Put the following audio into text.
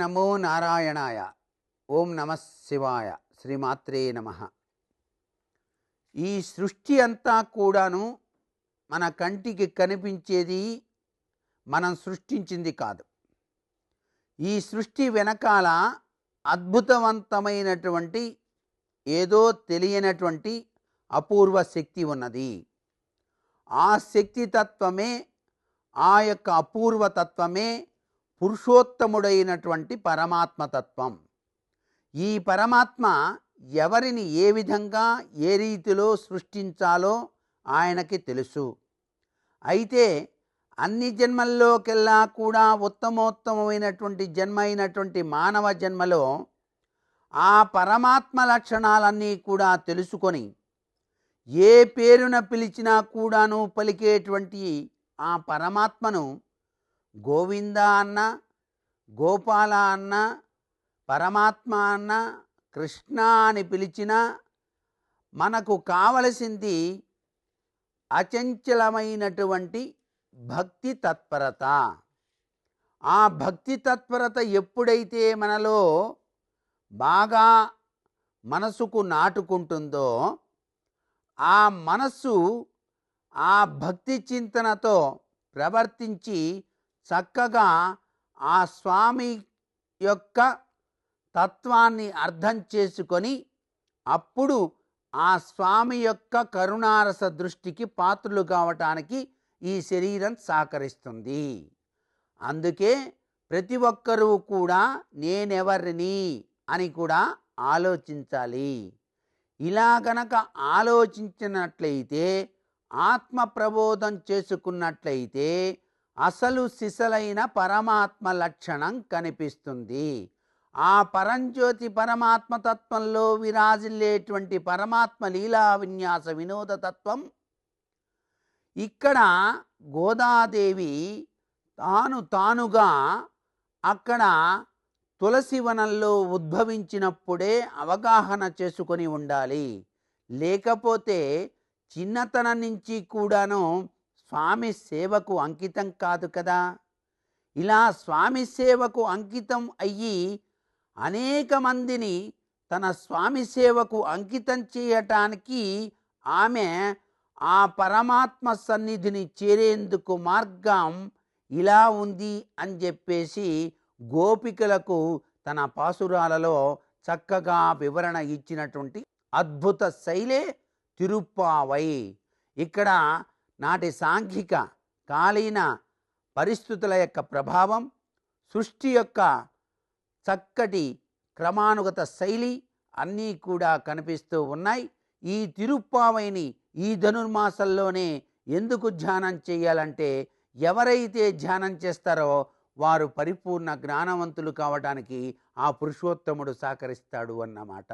నమో నారాయణాయ. ఓం నమ శివాయ. శ్రీమాత్రే నమ. ఈ సృష్టి అంతా కూడాను మన కంటికి కనిపించేది మనం సృష్టించింది కాదు. ఈ సృష్టి వెనకాల అద్భుతవంతమైనటువంటి ఏదో తెలియనటువంటి అపూర్వ శక్తి ఉన్నది. ఆ శక్తి తత్వమే ఆ యొక్క అపూర్వ తత్వమే పురుషోత్తముడైనటువంటి పరమాత్మతత్వం ఈ పరమాత్మ ఎవరిని ఏ విధంగా ఏ రీతిలో సృష్టించాలో ఆయనకి తెలుసు. అయితే అన్ని జన్మల్లోకెల్లా కూడా ఉత్తమోత్తమమైనటువంటి జన్మ అయినటువంటి మానవ జన్మలో ఆ పరమాత్మ లక్షణాలన్నీ కూడా తెలుసుకొని ఏ పేరున పిలిచినా కూడాను పలికేటువంటి ఆ పరమాత్మను గోవింద అన్న గోపాల అన్న పరమాత్మ అన్న కృష్ణ అని పిలిచిన మనకు కావలసింది అచంచలమైనటువంటి భక్తి తత్పరత. ఆ భక్తి తత్పరత ఎప్పుడైతే మనలో బాగా మనసుకు నాటుకుంటుందో ఆ మనస్సు ఆ భక్తి చింతనతో ప్రవర్తించి చక్కగా ఆ స్వామి యొక్క తత్వాన్ని అర్థం చేసుకొని అప్పుడు ఆ స్వామి యొక్క కరుణారస దృష్టికి పాత్రులు కావటానికి ఈ శరీరం సహకరిస్తుంది. అందుకే ప్రతి ఒక్కరూ కూడా నేనెవరిని అని కూడా ఆలోచించాలి. ఇలా గనక ఆలోచించినట్లయితే ఆత్మ ప్రబోధం చేసుకున్నట్లయితే అసలు సిసలైన పరమాత్మ లక్షణం కనిపిస్తుంది. ఆ పరంజ్యోతి పరమాత్మ తత్వంలో విరాజిల్లేటువంటి పరమాత్మ లీలా విన్యాస వినోద తత్వం. ఇక్కడ గోదాదేవి తాను తానుగా అక్కడ తులసి వనంలో ఉద్భవించినప్పుడే అవగాహన చేసుకొని ఉండాలి. లేకపోతే చిన్నతనం నుంచి కూడాను స్వామి సేవకు అంకితం కాదు కదా. ఇలా స్వామి సేవకు అంకితం అయ్యి అనేక మందిని తన స్వామి సేవకు అంకితం చేయటానికి ఆమె ఆ పరమాత్మ సన్నిధిని చేరేందుకు మార్గం ఇలా ఉంది అని చెప్పేసి గోపికలకు తన పాసురాలలో చక్కగా వివరణ ఇచ్చినటువంటి అద్భుత శైలే తిరుప్పావై. ఇక్కడ నాటి సాంఘిక కాలీన పరిస్థితుల యొక్క ప్రభావం సృష్టి యొక్క చక్కటి క్రమానుగత శైలి అన్నీ కూడా కనిపిస్తూ ఉన్నాయి. ఈ తిరుప్పావైని ఈ ధనుర్మాసంలోనే ఎందుకు ధ్యానం చేయాలంటే ఎవరైతే ధ్యానం చేస్తారో వారు పరిపూర్ణ జ్ఞానవంతులు కావడానికి ఆ పురుషోత్తముడు సహకరిస్తాడు అన్నమాట.